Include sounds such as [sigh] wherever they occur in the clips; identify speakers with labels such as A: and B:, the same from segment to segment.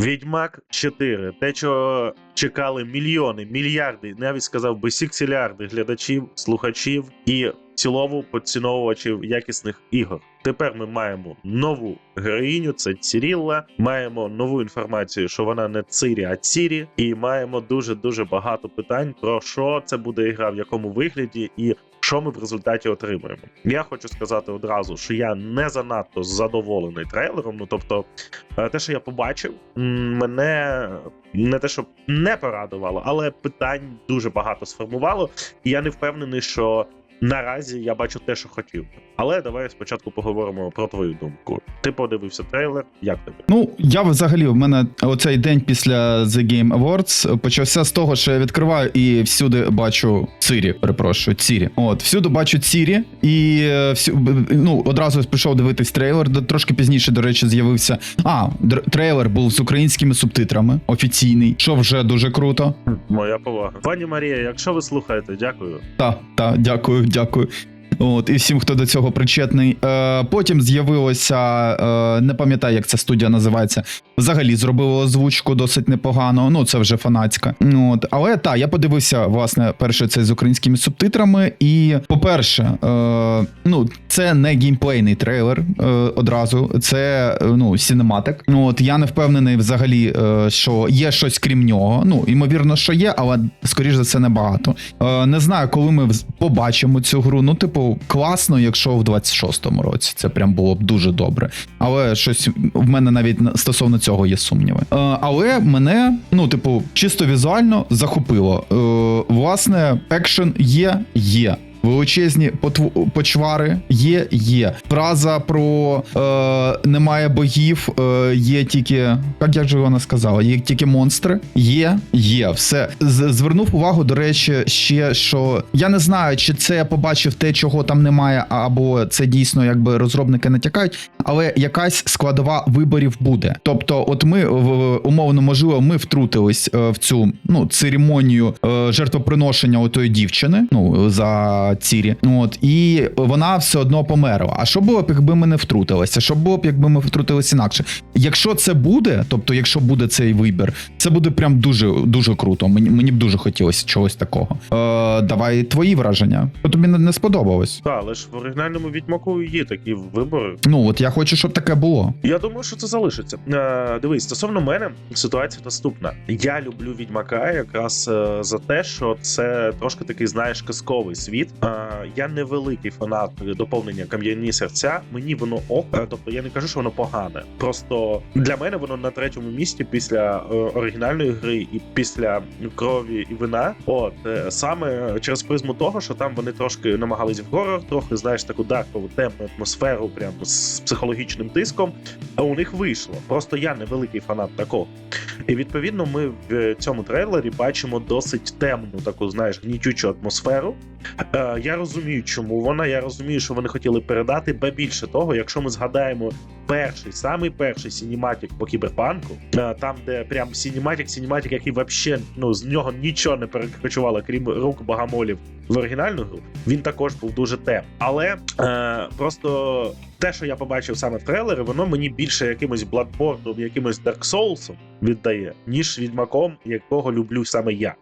A: Відьмак 4. Те, що чекали мільйони, мільярди, навіть сказав би сіксілярди глядачів, слухачів і в цілому поціновувачів якісних ігор. Тепер ми маємо нову героїню, це Цірілла. Маємо нову інформацію, що вона не Цирі, а Цірі, і маємо дуже дуже багато питань про що це буде ігра, в якому вигляді і. Що ми в результаті отримаємо? Я хочу сказати одразу, що я не занадто задоволений трейлером. Ну тобто, е, те, що я побачив, мене не те, що не порадувало, але питань дуже багато сформувало, і я не впевнений, що наразі я бачу те, що хотів. Але давай спочатку поговоримо про твою думку. Ти подивився трейлер, як тобі?
B: Ну, я взагалі, в мене оцей день після The Game Awards почався з того, що я відкриваю і всюди бачу Цирі, перепрошую, Цірі. От, всюди бачу Цірі, і е, всю, ну, одразу пішов дивитись трейлер. Трошки пізніше, до речі, з'явився. А, др- трейлер був з українськими субтитрами, офіційний, що вже дуже круто.
A: Моя повага. Пані Марія, якщо ви слухаєте, дякую.
B: Та, та, дякую, дякую. От, і всім, хто до цього причетний. Е, потім з'явилося, е, не пам'ятаю, як ця студія називається. Взагалі зробили озвучку досить непогано. Ну, це вже фанатська. От, але так, я подивився, власне, перше це з українськими субтитрами. І, по-перше, е, ну, це не геймплейний трейлер е, одразу, це е, ну, сінематик. От я не впевнений взагалі, е, що є щось крім нього. Ну, ймовірно, що є, але скоріш за це небагато. Е, не знаю, коли ми побачимо цю гру. Ну, типу, класно, якщо в 26-му році це прям було б дуже добре. Але щось в мене навіть на- стосовно цього є сумніви. Е, але мене, ну, типу, чисто візуально захопило. Е, власне, екшен є, є. Величезні почвари є, є. Фраза про е, немає богів, е, є тільки. Як, як же вона сказала? Є тільки монстри. Є, є. Все. Звернув увагу, до речі, ще що я не знаю, чи це я побачив те, чого там немає, або це дійсно якби розробники натякають, але якась складова виборів буде. Тобто, от ми в- умовно, можливо, ми втрутились е, в цю ну церемонію е, жертвоприношення отої дівчини, ну за цірі. От і вона все одно померла. А що було б, якби ми не втрутилися? Що було б, якби ми втрутились інакше? Якщо це буде, тобто, якщо буде цей вибір, це буде прям дуже дуже круто. Мені мені б дуже хотілося чогось такого. Е, давай твої враження. Що тобі не, не сподобалось?
A: Так, але ж в оригінальному відьмаку є такі вибори.
B: Ну от я хочу, щоб таке було.
A: Я думаю, що це залишиться. Е, дивись, стосовно мене, ситуація наступна. Я люблю відьмака якраз е, за те, що це трошки такий, знаєш, казковий світ. Е, я не великий фанат доповнення кам'яні серця. Мені воно ок. Е, тобто я не кажу, що воно погане. Просто для мене воно на третьому місці після е, оригінальної гри і після крові і вина. От саме через призму того, що там вони трошки намагались в горор, трохи знаєш таку даркову темну атмосферу, прямо з психологічним тиском. А у них вийшло. Просто я не великий фанат такого. І відповідно, ми в цьому трейлері бачимо досить темну таку, знаєш, гнітючу атмосферу. Е, я розумію, чому вона. Я розумію, що вони хотіли передати. Ба більше того, якщо ми згадаємо перший, самий перший сінематік по кіберпанку, е, там, де прям сінематік, сінематік, який вообще ну з нього нічого не перекочувало, крім рук богомолів в оригінальну гру, він також був дуже темний. Але е, просто те, що я побачив саме в трейлері, воно мені більше якимось Bloodborne, якимось Dark Souls віддає, ніж відьмаком, якого люблю саме я.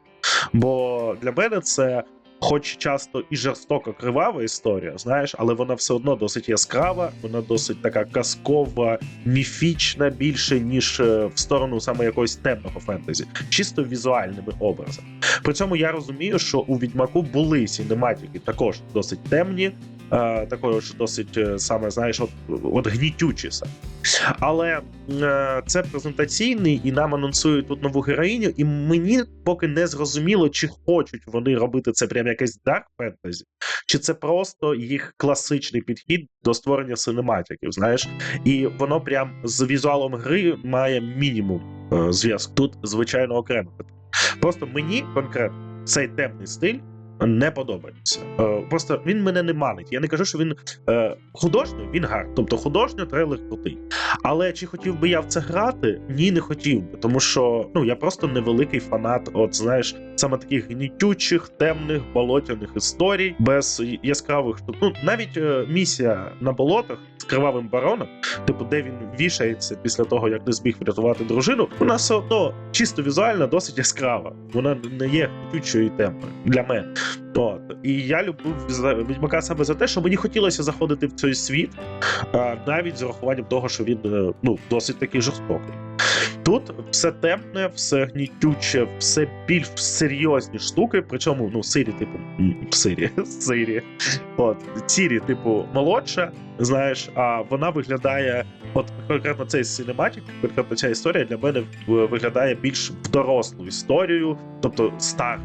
A: Бо для мене це. Хоч часто і жорстоко кривава історія, знаєш, але вона все одно досить яскрава, вона досить така казкова, міфічна більше, ніж е, в сторону саме якогось темного фентезі, чисто візуальними образами. При цьому я розумію, що у відьмаку були сінематіки також досить темні, е, також досить е, саме, знаєш, от, от гнітючі. саме. Але е, це презентаційний, і нам анонсують тут нову героїню, і мені поки не зрозуміло, чи хочуть вони робити це прям якесь дарк фентезі, чи це просто їх класичний підхід до створення синематиків. Знаєш, і воно прям з візуалом гри має мінімум зв'язку. Тут звичайно окремо. Просто мені конкретно цей темний стиль не подобається. Е, Просто він мене не манить. Я не кажу, що він е, художньо, він гарний. Тобто художньо трейлер крутий. Але чи хотів би я в це грати? Ні, не хотів би, тому що ну я просто невеликий фанат. От знаєш, саме таких гнітючих, темних, болотяних історій без яскравих. Ну навіть е, місія на болотах з кривавим бароном, типу, де він вішається після того, як не зміг врятувати дружину, вона все одно чисто візуально досить яскрава. Вона не є гнітючою і темною для мене. От. І я любив Відьмака саме за те, що мені хотілося заходити в цей світ, навіть з урахуванням того, що він е, ну, досить такий жорстокий. Тут все темне, все гнітюче, все більш серйозні штуки. Причому ну, Сирі, типу, Сирі, [laughs] Сирі. От Сірі, типу, молодша, знаєш, а вона виглядає, от конкретно цей синематік, конкретно ця історія для мене в- виглядає більш в дорослу історію, тобто стар.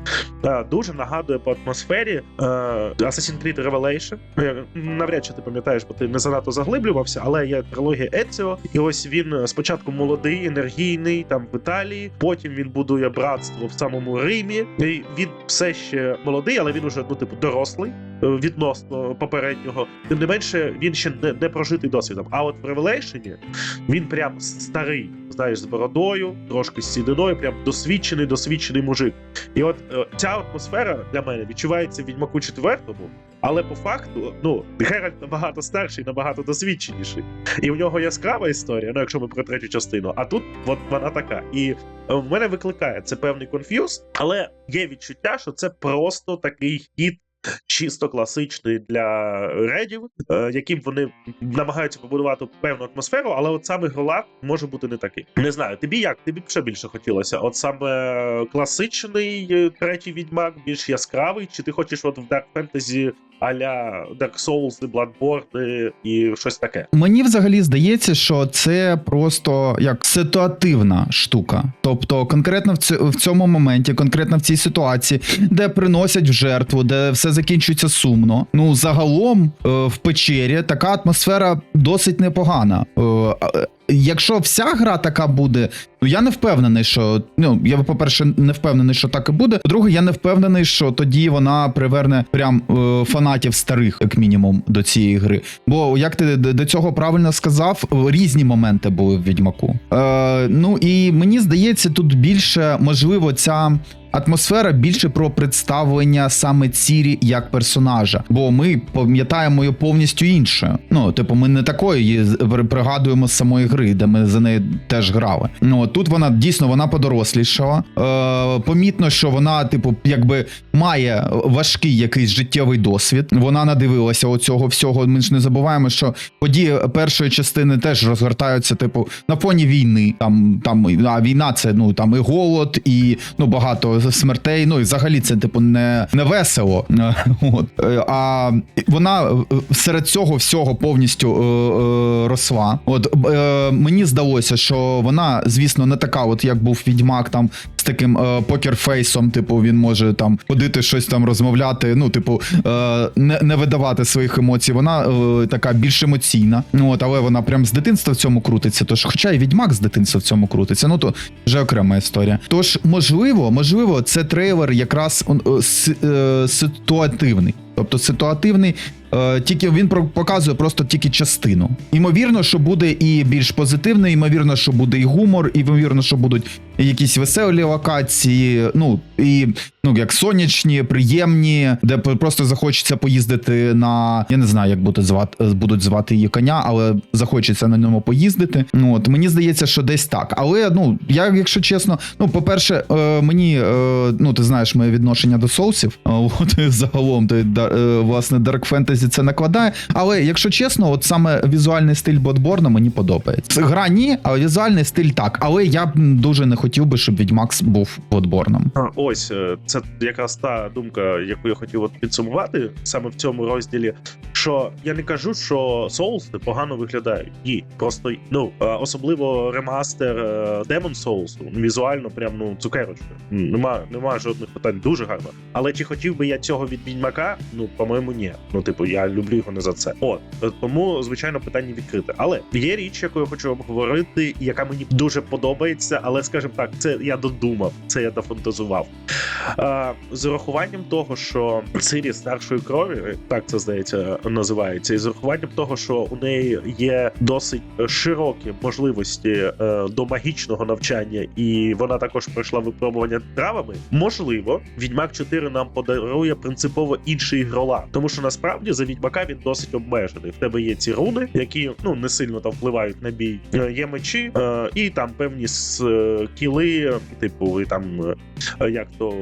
A: Е, Дуже нагадує по атмосфері е, Assassin's Creed Revelation. Е, Навряд чи ти пам'ятаєш, бо ти не занадто заглиблювався, але є трилогія Еціо, і ось він е, спочатку молодий, енергійний, там в Італії. Потім він будує братство в самому Римі. І він все ще молодий, але він уже ну, типу, дорослий е, відносно попереднього. Тим не менше, він ще не, не прожитий досвідом. А от в Ревелейшені він прям старий, знаєш, з бородою, трошки з сідиною, прям досвідчений, досвідчений мужик. І от е, ця атмосфера для мене відчувається в Відьмаку четвертому, але по факту, ну, Геральт набагато старший, набагато досвідченіший. І в нього яскрава історія, ну якщо ми про третю частину, а тут от вона така. І е, в мене викликає це певний конф'юз, але є відчуття, що це просто такий хід. Чисто класичний для редів, яким вони намагаються побудувати певну атмосферу, але от саме Гролат може бути не такий. Не знаю, тобі як? Тобі б ще більше хотілося? От саме класичний е, третій відьмак, більш яскравий, чи ти хочеш от в Dark Fantasy а-ля Dark Souls, Bloodborne і щось таке?
B: Мені взагалі здається, що це просто як ситуативна штука. Тобто, конкретно в цьому моменті, конкретно в цій ситуації, де приносять в жертву, де все закінчується сумно. Ну загалом е, в печері така атмосфера досить непогана. Якщо вся гра така буде, ну я не впевнений, що ну я по-перше, не впевнений, що так і буде. По-друге, я не впевнений, що тоді вона приверне прям е, фанатів старих, як мінімум, до цієї гри. Бо як ти до цього правильно сказав, різні моменти були в відьмаку. Е, ну і мені здається, тут більше можливо ця. Атмосфера більше про представлення саме Цірі як персонажа, бо ми пам'ятаємо її повністю іншою. Ну, типу, ми не такої її пригадуємо з самої гри, де ми за нею теж грали. Ну тут вона дійсно вона подорослішала. Е, помітно, що вона, типу, якби має важкий якийсь життєвий досвід. Вона надивилася оцього всього. Ми ж не забуваємо, що події першої частини теж розгортаються, типу, на фоні війни. Там там а війна це ну там і голод, і ну багато смертей. Ну і взагалі це типу не, не весело. [laughs] От Е, а вона е, серед цього всього повністю е, росла. От мені здалося, що вона, звісно, не така, от як був відьмак там з таким е, покерфейсом. Типу, він може там ходити щось там розмовляти. Ну, типу, е, не, не видавати своїх емоцій. Вона е, така більш емоційна. Ну от, але вона прям з дитинства в цьому крутиться. Тож, хоча і відьмак з дитинства в цьому крутиться. Ну то вже окрема історія. Тож, можливо, можливо, це трейлер якраз он, е, е, ситуативний. Тобто ситуативний, е, тільки він показує просто тільки частину. Ймовірно, що буде і більш позитивний, ймовірно, що буде і гумор, і ймовірно, що будуть якісь веселі локації, ну і ну як сонячні, приємні, де просто захочеться поїздити на я не знаю, як буде звати будуть звати її коня, але захочеться на ньому поїздити. Ну от мені здається, що десь так. Але ну я, якщо чесно, ну по-перше, е, мені е, ну ти знаєш моє відношення до соусів. От [laughs] загалом ти е, власне Dark Fantasy це накладає. Але якщо чесно, от саме візуальний стиль Bloodborne мені подобається. Гра ні, а візуальний стиль так. Але я б дуже не хотів би, щоб Відьмак був Bloodborne.
A: А, Ось е, це якраз та думка, яку я хотів от підсумувати саме в цьому розділі. Що я не кажу, що Souls погано виглядають. Ні, просто ну е, особливо ремастер е, Demon Souls, ну, візуально, прям ну цукерочка. Нема, нема жодних питань, дуже гарно. Але чи хотів би я цього від відьмака? Ну, по-моєму, ні. Ну, типу, я люблю його не за це. От е, тому, звичайно, питання відкрите. Але є річ, яку я хочу обговорити, яка мені дуже подобається, але скажімо так, це я додумав, це я дофантазував. Е, з урахуванням того, що Цирі старшої крові, так це здається називається, і з урахуванням того, що у неї є досить широкі можливості е, до магічного навчання, і вона також пройшла випробування травами. Можливо, Відьмак 4 нам подарує принципово інший ігролад, тому що насправді за відьмака він досить обмежений. В тебе є ці руни, які ну не сильно там впливають на бій. Е, Є мечі, і там певні скіли, типу, і там як то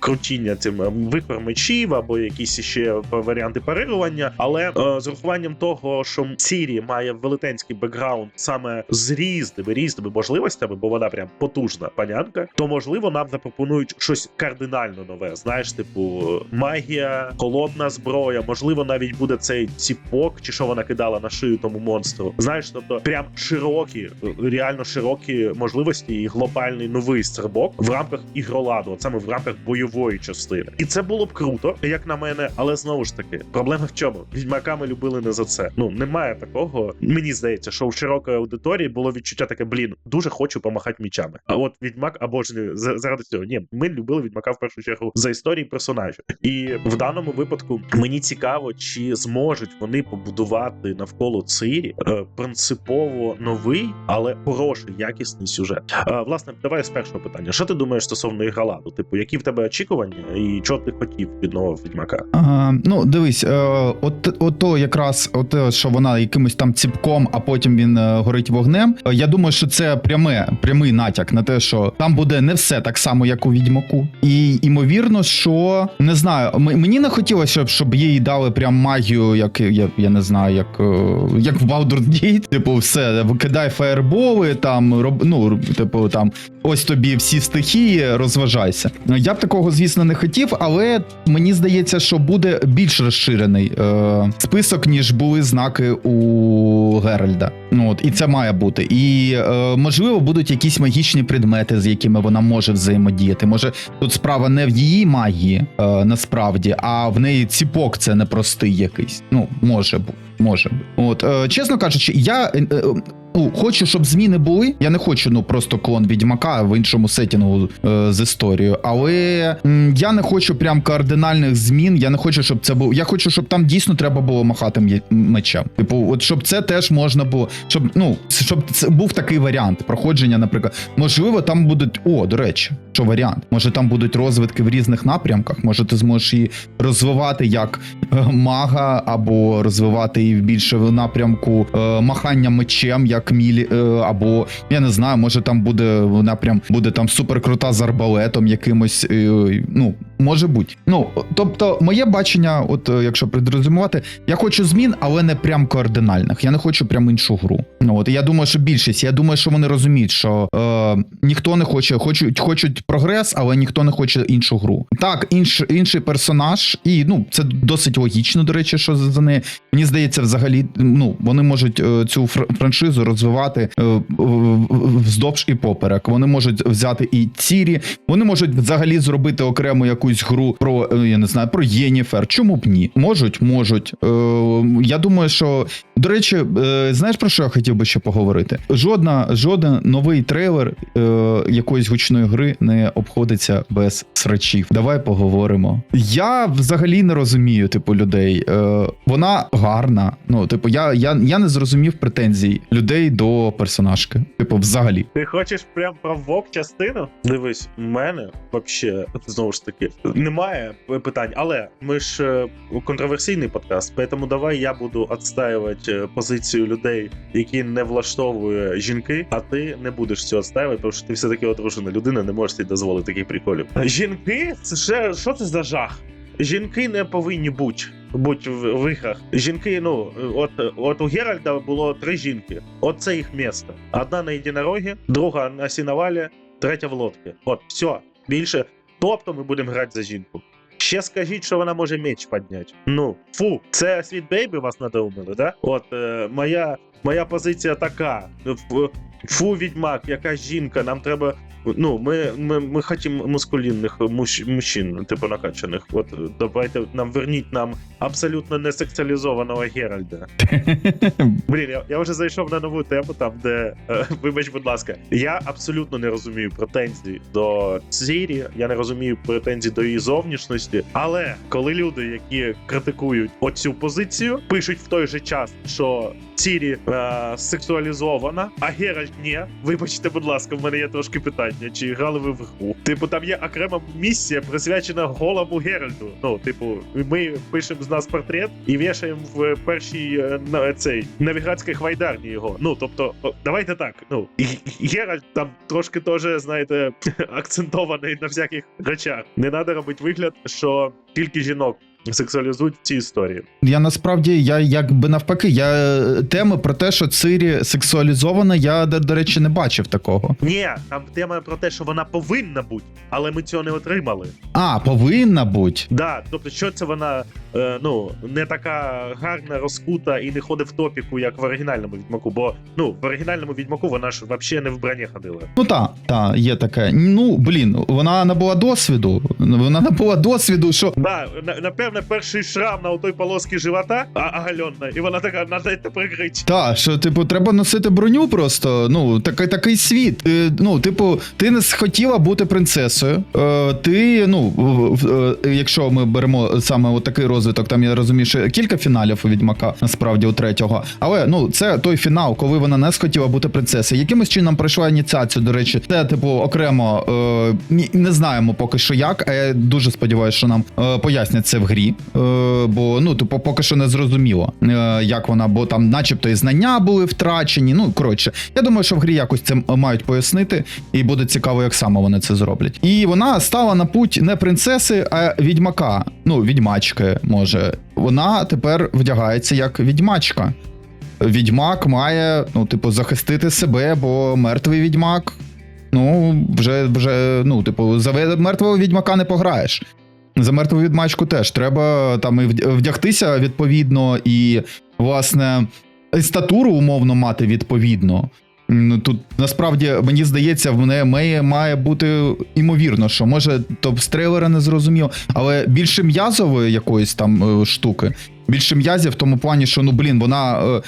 A: крутіння цим е, вихор мечів або якісь ще варіанти парирування. Але е, з урахуванням того, що Сірі має велетенський бекграунд саме з різними різними можливостями, бо вона прям потужна панянка, то можливо нам запропонують щось кардинально нове. Знаєш, типу магія, холодна зброя, можливо, навіть буде цей ціпок, чи що вона кидала на шию тому монстру. Знаєш, тобто прям широкі, реально широкі можливості і глобальний новий стрибок в рамках ігроладу, от саме в рамках бойової частини. І це було б круто, як на мене, але знову ж таки, проблема в чому? Відьмака ми любили не за це. Ну немає такого. Мені здається, що у широкої аудиторії було відчуття таке: блін, дуже хочу помахати мічами. А от відьмак або ж не заради цього. Ні, ми любили відьмака в першу чергу за історії персонажів. І в даному випадку мені цікаво, чи зможуть вони побудувати навколо Цирі е, принципово новий, але хороший, якісний сюжет. Е, власне, давай з першого питання. Що ти думаєш стосовно ігроладу? Типу, які в тебе очікування, і чого ти хотів від нового відьмака?
B: А, ну, дивись, е, от, от то якраз от, що вона якимось там ціпком, а потім він е, горить вогнем. Е, Я думаю, що це пряме, прямий натяк на те, що там буде не все так само, як у відьмаку. І ймовірно, що не знаю, мені не хотілося, щоб, їй дали прям магію, як я, я не знаю, як, е, як в Baldur's Gate. Типу, все, викидай фаєрболи, там роб, ну, типу, там ось тобі всі стихії, розважайся. Я б такого, звісно, не хотів, але мені здається, що буде більш розширений е, список, ніж були знаки у Геральда. Ну от і це має бути. І е, можливо будуть якісь магічні предмети, з якими вона може взаємодіяти. Може, тут справа не в її магії е, насправді, а в неї ціпок це непростий якийсь. Ну, може бути. Може бути. От, е, чесно кажучи, я. Е, е, Ну, хочу, щоб зміни були. Я не хочу ну просто клон відьмака в іншому сетінгу е, з історією. Але м, я не хочу прям кардинальних змін. Я не хочу, щоб це був. Я хочу, щоб там дійсно треба було махати мечем. Типу, от щоб це теж можна було, щоб ну щоб це був такий варіант проходження. Наприклад, можливо, там будуть. О, до речі, що варіант? Може, там будуть розвитки в різних напрямках. Може, ти зможеш її розвивати як е, мага, або розвивати її більше в напрямку е, махання мечем, як мілі, е, або я не знаю, може там буде в напрям, буде там суперкрута з арбалетом якимось. е, ну, може бути. Ну, тобто, моє бачення, от е, якщо підрозумувати, я хочу змін, але не прям кардинальних. Я не хочу прям іншу гру. Ну от я думаю, що більшість. Я думаю, що вони розуміють, що е, ніхто не хоче, хочуть, хочуть прогрес, але ніхто не хоче іншу гру. Так, інш, інший персонаж, і ну це досить логічно, до речі, що за неї. Мені здається, взагалі, ну вони можуть е, цю фр- франшизу розвивати е, вздовж і поперек. Вони можуть взяти і Цірі, вони можуть взагалі зробити окрему якусь гру про е, я не знаю про Єніфер. Чому б ні? Можуть, можуть. Е, я думаю, що до речі, знаєш про що я хотів би ще поговорити? Жодна, жоден новий трейлер якоїсь гучної гри не обходиться без срачів. Давай поговоримо. Я взагалі не розумію, типу, людей. Вона гарна. Ну, типу, я, я, я не зрозумів претензій людей до персонажки. Типу, взагалі.
A: Ти хочеш прям про вок частину? Дивись, в мене вообще знову ж таки немає питань, але ми ж е, контроверсійний подкаст, тому давай я буду відстаювати е, позицію людей, які не влаштовує жінки, а ти не будеш цього відстаювати, тому що ти все таки одружена людина, не можеш собі дозволити таких приколів. Жінки, це ще що це за жах? Жінки не повинні бути. Будь в, іграх. Жінки, ну, от, от у Геральда було три жінки. От це їх місто. Одна на єдинорогі, друга на сіновалі, третя в лодці. От, все. Більше. Тобто ми будемо грати за жінку. Ще скажіть, що вона може меч підняти. Ну, фу, це світ бейбі вас надоумили, да? От е, моя, моя позиція така. Фу, відьмак, яка жінка, нам треба ну, ми, ми, ми хотімо мускулінних муж, мужчин, типу накачаних. От давайте нам верніть нам абсолютно не сексуалізованого Геральда. [laughs] Блін, я, я вже зайшов на нову тему, там де е, вибач, будь ласка, я абсолютно не розумію претензій до Сірі, я не розумію претензій до її зовнішності. Але коли люди, які критикують оцю позицію, пишуть в той же час, що Сірі е, сексуалізована, а Геральт ні. Вибачте, будь ласка, в мене є трошки питання. Чи грали ви в гру? Типу, там є окрема місія, присвячена голому Геральту. Ну, типу, ми пишемо з нас портрет і вішаємо в першій е, на цей навігатській хвайдарні його. Ну, тобто, давайте так. Ну, Геральт там трошки теж, знаєте, [laughs] акцентований на всяких речах. Не треба робити вигляд, що тільки жінок сексуалізують в цій історії.
B: Я насправді я якби навпаки, я е, теми про те, що Цирі сексуалізована, я до, до речі не бачив такого.
A: Ні, там тема про те, що вона повинна бути, але ми цього не отримали.
B: А, повинна бути.
A: Да, тобто, що це вона е, ну не така гарна, розкута і не ходить в топіку, як в оригінальному відьмаку. Бо ну в оригінальному відьмаку вона ж взагалі не в броні ходила.
B: Ну та, та, є таке. Ну, блін, вона набула досвіду. Вона набула досвіду, що
A: Да, на- напевне, перший шрам на той полоски живота, а оголенна, і вона така, надо це прикрити.
B: Та, що, типу, треба носити броню просто. Ну, такий такий світ. Е, ну, типу, ти не схотіла бути принцесою. Е, ти, ну, е, якщо ми беремо саме такий розвиток, там я розумію, що кілька фіналів у Відьмака, насправді у третього. Але ну, це той фінал, коли вона не схотіла бути принцесою. Якимось чином пройшла ініціацію, до речі, це, типу, окремо е, не знаємо поки що як. А я дуже сподіваюся, що нам е, пояснять це в грі. Е, бо ну, типу, поки що не зрозуміло, е, як вона, бо там, начебто, і знання були втрачені. Ну, коротше, я думаю, що в грі якось це мають пояснити, і буде цікаво, як саме вони це зроблять. І вона стала на путь не принцеси, а відьмака. Ну, відьмачки, може. Вона тепер вдягається як відьмачка. Відьмак має, ну, типу, захистити себе, бо мертвий відьмак. Ну, вже, вже, ну, типу, за мертвого відьмака не пограєш. За мертву відьмачку теж треба там і вдягтися відповідно, і, власне, статуру умовно мати відповідно. Тут насправді мені здається, в неї має, бути імовірно, що може то з трейлера не зрозумів, але більше м'язової якоїсь там е, штуки, більше м'язів в тому плані, що ну блін, вона е,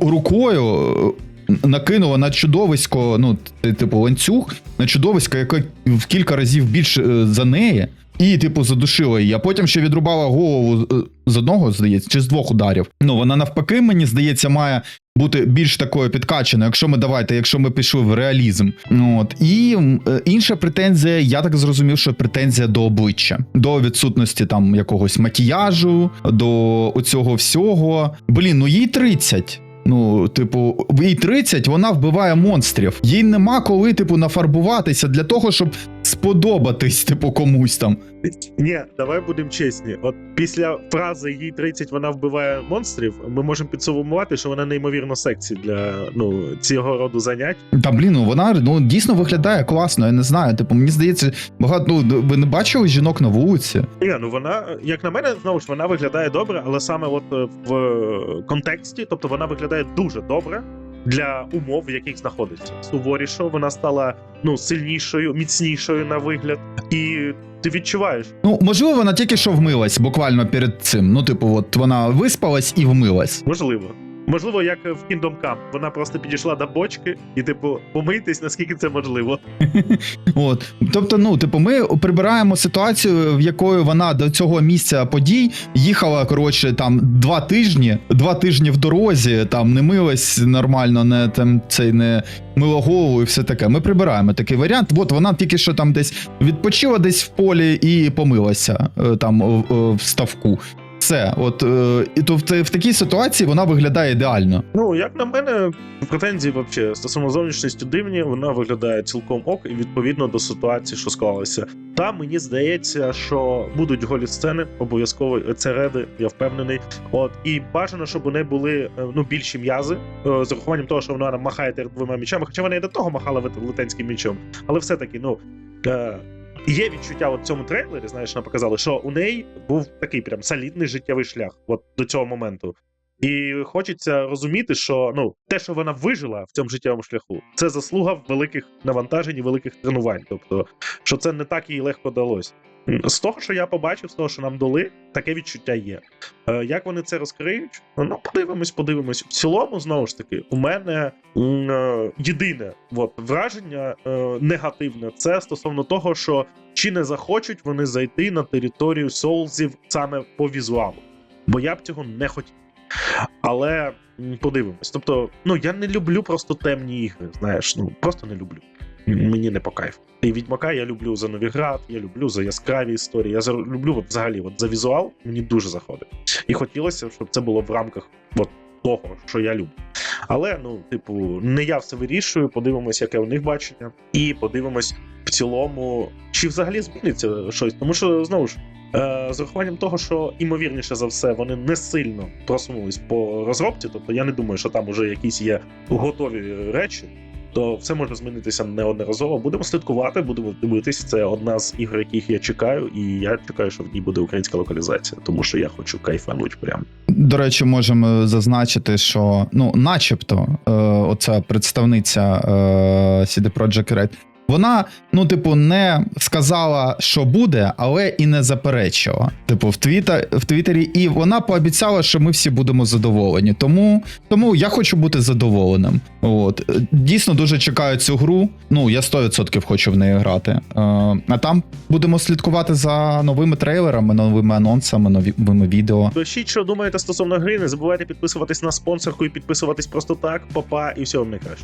B: рукою е, накинула на чудовисько, ну, типу, ланцюг на чудовисько, яке в кілька разів більше за неї. І, типу, задушила її, а потім ще відрубала голову е, з одного, здається, чи з двох ударів. Ну, вона навпаки, мені здається, має бути більш такою підкачаною, якщо ми давайте, якщо ми пішли в реалізм. Ну, От. І е, інша претензія, я так зрозумів, що претензія до обличчя, до відсутності там якогось макіяжу, до оцього всього. Блін, ну їй 30. Ну, типу, їй 30, вона вбиває монстрів. Їй нема коли, типу, нафарбуватися для того, щоб сподобатись, типу, комусь там.
A: Ні, давай будемо чесні. От після фрази їй 30 вона вбиває монстрів. Ми можемо підсумувати, що вона неймовірно сексі для ну цього роду занять.
B: Та блін, ну вона ну дійсно виглядає класно. Я не знаю. Типу, мені здається, багато ну ви не бачили жінок на вулиці.
A: Ні, ну вона, як на мене, знову ж вона виглядає добре, але саме от е, в е, контексті, тобто вона виглядає дуже добре для умов, в яких знаходиться. Суворіше, вона стала ну сильнішою, міцнішою на вигляд, і ти відчуваєш.
B: Ну можливо, вона тільки що вмилась, буквально перед цим. Ну, типу, от вона виспалась і вмилась.
A: Можливо. Можливо, як в Kingdom Come. Вона просто підійшла до бочки і, типу, помийтесь, наскільки це можливо. [laughs]
B: От, тобто, ну, типу, ми прибираємо ситуацію, в якої вона до цього місця подій їхала, коротше, там два тижні, два тижні в дорозі, там не милась нормально, не там цей не мила голову і все таке. Ми прибираємо такий варіант. От вона тільки що там десь відпочила десь в полі і помилася е, там в ставку. Все, от е, і то в, в такій ситуації вона виглядає ідеально.
A: Ну, як на мене, претензії вообще стосовно зовнішності дивні, вона виглядає цілком ок, і відповідно до ситуації, що склалася. Там мені здається, що будуть голі сцени, обов'язково це реди, я впевнений. От і бажано, щоб вони були е, ну більші м'язи, е, з урахуванням того, що вона махає двома мічами, хоча вона і до того махала велетенським мічом, але все таки, ну. Е, Є відчуття от в цьому трейлері, знаєш, нам показали, що у неї був такий прям солідний життєвий шлях, от до цього моменту. І хочеться розуміти, що ну те, що вона вижила в цьому життєвому шляху, це заслуга великих навантажень і великих тренувань. Тобто, що це не так їй легко далось. З того, що я побачив, з того, що нам дали, таке відчуття є. Е, як вони це розкриють? Ну, подивимось, подивимось. В цілому, знову ж таки, у мене е, єдине от, враження е, негативне це стосовно того, що чи не захочуть вони зайти на територію соулзів саме по візуалу. Бо я б цього не хотів. Але подивимось. Тобто, ну я не люблю просто темні ігри. Знаєш, ну просто не люблю. Мені не по кайфу. І Відьмака я люблю за Новіград, я люблю за яскраві історії. Я за, люблю от, взагалі от, за візуал, мені дуже заходить. І хотілося, щоб це було в рамках от, того, що я люблю. Але ну, типу, не я все вирішую. Подивимось, яке у них бачення, і подивимось в цілому, чи взагалі зміниться щось. Тому що знову ж. Е, з урахуванням того, що імовірніше за все вони не сильно просунулись по розробці, тобто я не думаю, що там уже якісь є готові речі, то все може змінитися неодноразово. Будемо слідкувати, будемо дивитись. Це одна з ігор, яких я чекаю, і я чекаю, що в ній буде українська локалізація, тому що я хочу кайфануть прям.
B: До речі, можемо зазначити, що ну, начебто, е, оця представниця е, CD Projekt Red, вона, ну, типу, не сказала, що буде, але і не заперечила. Типу, в, твіта, в Твіттері, і вона пообіцяла, що ми всі будемо задоволені. Тому, тому я хочу бути задоволеним. От дійсно дуже чекаю цю гру. Ну, я 100% хочу в неї грати. Е, а там будемо слідкувати за новими трейлерами, новими анонсами, новими відео.
A: Пишіть, що думаєте стосовно гри. Не забувайте підписуватись на спонсорку і підписуватись просто так, папа, і всього вам найкраще.